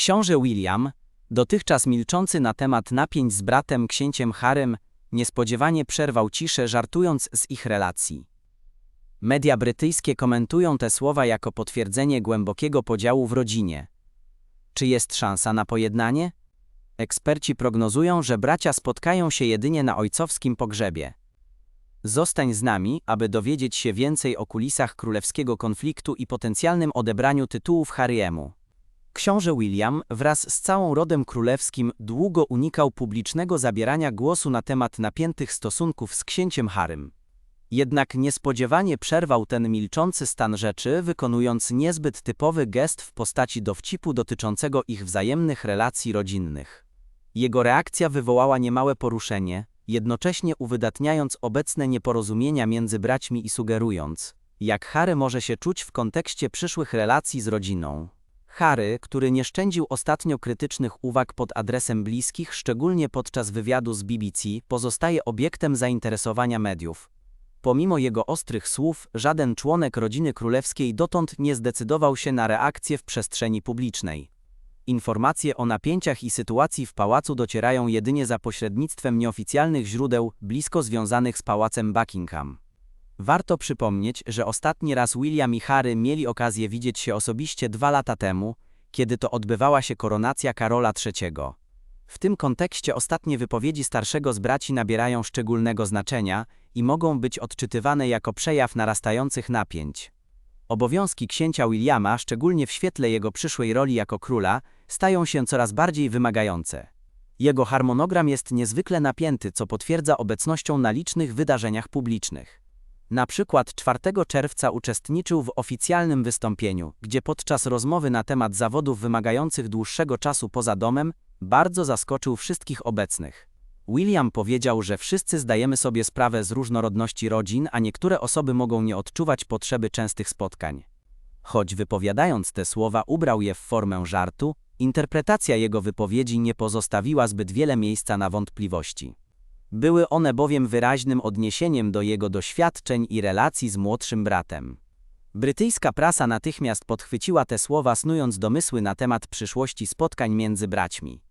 Książę William, dotychczas milczący na temat napięć z bratem księciem Harrym, niespodziewanie przerwał ciszę, żartując z ich relacji. Media brytyjskie komentują te słowa jako potwierdzenie głębokiego podziału w rodzinie. Czy jest szansa na pojednanie? Eksperci prognozują, że bracia spotkają się jedynie na ojcowskim pogrzebie. Zostań z nami, aby dowiedzieć się więcej o kulisach królewskiego konfliktu i potencjalnym odebraniu tytułów Harry'emu. Książę William wraz z całą rodem królewskim długo unikał publicznego zabierania głosu na temat napiętych stosunków z księciem Harrym. Jednak niespodziewanie przerwał ten milczący stan rzeczy, wykonując niezbyt typowy gest w postaci dowcipu dotyczącego ich wzajemnych relacji rodzinnych. Jego reakcja wywołała niemałe poruszenie, jednocześnie uwydatniając obecne nieporozumienia między braćmi i sugerując, jak Harry może się czuć w kontekście przyszłych relacji z rodziną. Harry, który nie szczędził ostatnio krytycznych uwag pod adresem bliskich, szczególnie podczas wywiadu z BBC, pozostaje obiektem zainteresowania mediów. Pomimo jego ostrych słów, żaden członek rodziny królewskiej dotąd nie zdecydował się na reakcję w przestrzeni publicznej. Informacje o napięciach i sytuacji w pałacu docierają jedynie za pośrednictwem nieoficjalnych źródeł blisko związanych z pałacem Buckingham. Warto przypomnieć, że ostatni raz William i Harry mieli okazję widzieć się osobiście dwa lata temu, kiedy to odbywała się koronacja Karola III. W tym kontekście ostatnie wypowiedzi starszego z braci nabierają szczególnego znaczenia i mogą być odczytywane jako przejaw narastających napięć. Obowiązki księcia Williama, szczególnie w świetle jego przyszłej roli jako króla, stają się coraz bardziej wymagające. Jego harmonogram jest niezwykle napięty, co potwierdza obecnością na licznych wydarzeniach publicznych. Na przykład 4 czerwca uczestniczył w oficjalnym wystąpieniu, gdzie podczas rozmowy na temat zawodów wymagających dłuższego czasu poza domem bardzo zaskoczył wszystkich obecnych. William powiedział, że wszyscy zdajemy sobie sprawę z różnorodności rodzin, a niektóre osoby mogą nie odczuwać potrzeby częstych spotkań. Choć wypowiadając te słowa ubrał je w formę żartu, interpretacja jego wypowiedzi nie pozostawiła zbyt wiele miejsca na wątpliwości. Były one bowiem wyraźnym odniesieniem do jego doświadczeń i relacji z młodszym bratem. Brytyjska prasa natychmiast podchwyciła te słowa, snując domysły na temat przyszłości spotkań między braćmi.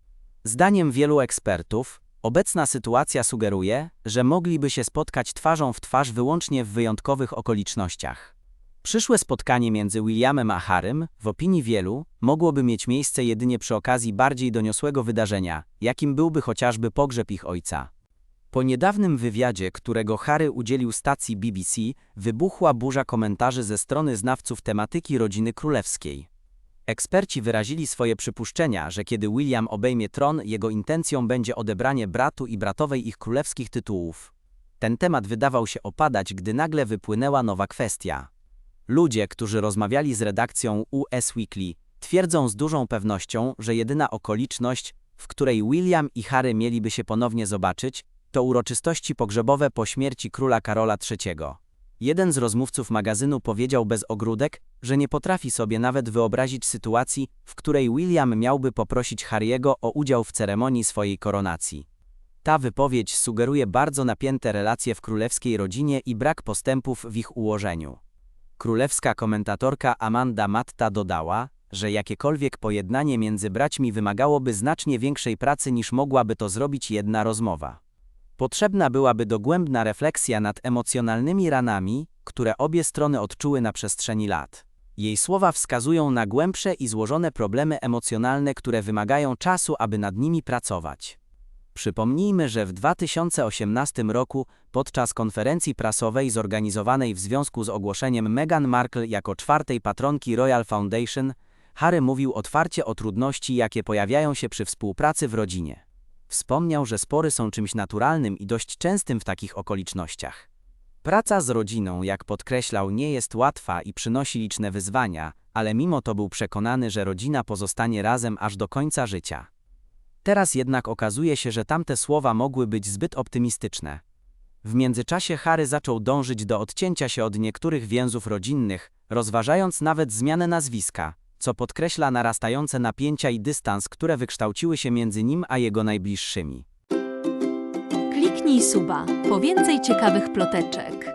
Zdaniem wielu ekspertów, obecna sytuacja sugeruje, że mogliby się spotkać twarzą w twarz wyłącznie w wyjątkowych okolicznościach. Przyszłe spotkanie między Williamem a Harrym, w opinii wielu, mogłoby mieć miejsce jedynie przy okazji bardziej doniosłego wydarzenia, jakim byłby chociażby pogrzeb ich ojca. Po niedawnym wywiadzie, którego Harry udzielił stacji BBC, wybuchła burza komentarzy ze strony znawców tematyki rodziny królewskiej. Eksperci wyrazili swoje przypuszczenia, że kiedy William obejmie tron, jego intencją będzie odebranie bratu i bratowej ich królewskich tytułów. Ten temat wydawał się opadać, gdy nagle wypłynęła nowa kwestia. Ludzie, którzy rozmawiali z redakcją US Weekly, twierdzą z dużą pewnością, że jedyna okoliczność, w której William i Harry mieliby się ponownie zobaczyć, to uroczystości pogrzebowe po śmierci króla Karola III. Jeden z rozmówców magazynu powiedział bez ogródek, że nie potrafi sobie nawet wyobrazić sytuacji, w której William miałby poprosić Harry'ego o udział w ceremonii swojej koronacji. Ta wypowiedź sugeruje bardzo napięte relacje w królewskiej rodzinie i brak postępów w ich ułożeniu. Królewska komentatorka Amanda Matta dodała, że jakiekolwiek pojednanie między braćmi wymagałoby znacznie większej pracy niż mogłaby to zrobić jedna rozmowa. Potrzebna byłaby dogłębna refleksja nad emocjonalnymi ranami, które obie strony odczuły na przestrzeni lat. Jej słowa wskazują na głębsze i złożone problemy emocjonalne, które wymagają czasu, aby nad nimi pracować. Przypomnijmy, że w 2018 roku, podczas konferencji prasowej zorganizowanej w związku z ogłoszeniem Meghan Markle jako czwartej patronki Royal Foundation, Harry mówił otwarcie o trudności, jakie pojawiają się przy współpracy w rodzinie. Wspomniał, że spory są czymś naturalnym i dość częstym w takich okolicznościach. Praca z rodziną, jak podkreślał, nie jest łatwa i przynosi liczne wyzwania, ale mimo to był przekonany, że rodzina pozostanie razem aż do końca życia. Teraz jednak okazuje się, że tamte słowa mogły być zbyt optymistyczne. W międzyczasie Harry zaczął dążyć do odcięcia się od niektórych więzów rodzinnych, rozważając nawet zmianę nazwiska, co podkreśla narastające napięcia i dystans, które wykształciły się między nim a jego najbliższymi. Kliknij suba po więcej ciekawych ploteczek.